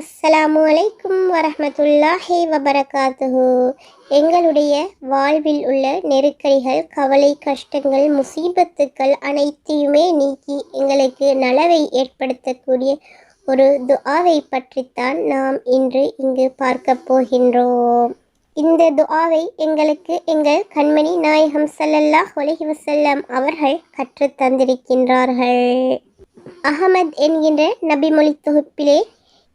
அஸ்ஸலாமு அலைக்கும் வரமத்துல்லாஹி வபரகாத்துஹு. எங்களுடைய வாழ்வில் உள்ள நெருக்கடிகள் கவலை கஷ்டங்கள் முசீபத்துக்கள் அனைத்தையுமே நீக்கி எங்களுக்கு நலவை ஏற்படுத்தக்கூடிய ஒரு துஆவை பற்றித்தான் நாம் இன்று இங்கு பார்க்க போகின்றோம். இந்த துஆவை எங்களுக்கு எங்கள் கண்மணி நாயகம் சல்லல்லா அலைஹி அவர்கள் கற்றுத் தந்திருக்கின்றார்கள். அகமத் என்கின்ற நபிமொழி தொகுப்பிலே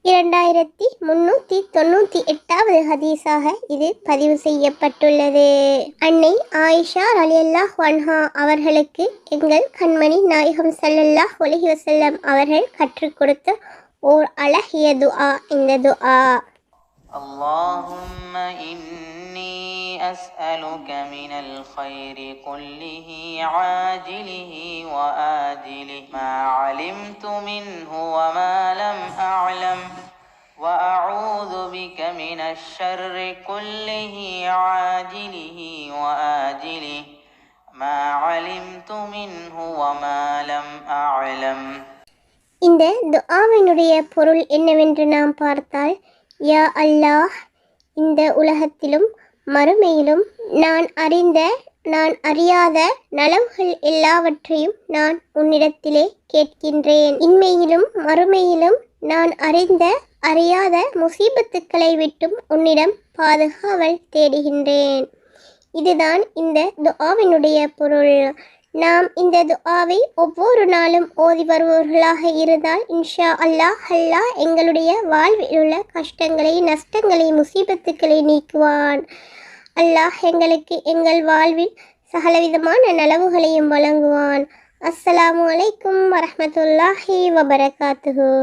இரண்டாயிரத்தி முன்னூற்றி தொண்ணூற்றி எட்டாவது ஹதீஸாக இது பதிவு செய்யப்பட்டுள்ளது அன்னை ஆயிஷா ரலியல்லாஹ் அன்ஹா அவர்களுக்கு எங்கள் கண்மணி நாயகம் ஸல்லல்லாஹு அலைஹி வஸல்லம் அவர்கள் கற்றுக் கொடுத்த ஓர் அழகிய துஆ இந்த துஆ اللهم إني أسألك من الخير كله عاجله وآجله ما علمت منه وما لم أعلم وأعوذ بك من الشر كله عاجله وآجله ما علمت منه وما لم أعلم இந்த துஆவினுடைய பொருள் என்னவென்று நாம் பார்த்தால் யா அல்லாஹ் இந்த உலகத்திலும் மறுமையிலும் நான் அறிந்த நான் அறியாத நலவுகள் எல்லாவற்றையும் நான் உன்னிடத்திலே கேட்கின்றேன் இன்மையிலும் மறுமையிலும் நான் அறிந்த அறியாத முசீபத்துக்களை விட்டும் உன்னிடம் பாதுகாவல் தேடுகின்றேன். இதுதான் இந்த துஆவினுடைய பொருள். நாம் இந்த துஆவை ஒவ்வொரு நாளும் ஓதி வருபவர்களாக இருந்தால் இன்ஷா அல்லாஹ் அல்லாஹ் எங்களுடைய வாழ்வில் உள்ள கஷ்டங்களை நஷ்டங்களை முசீபத்துக்களை நீக்குவான். அல்லாஹ் எங்களுக்கு எங்கள் வாழ்வில் சகலவிதமான நலவுகளையும் வழங்குவான். அஸ்ஸலாமு அலைக்கும் வரமத்துல்லாஹி வபரகாத்துஹு.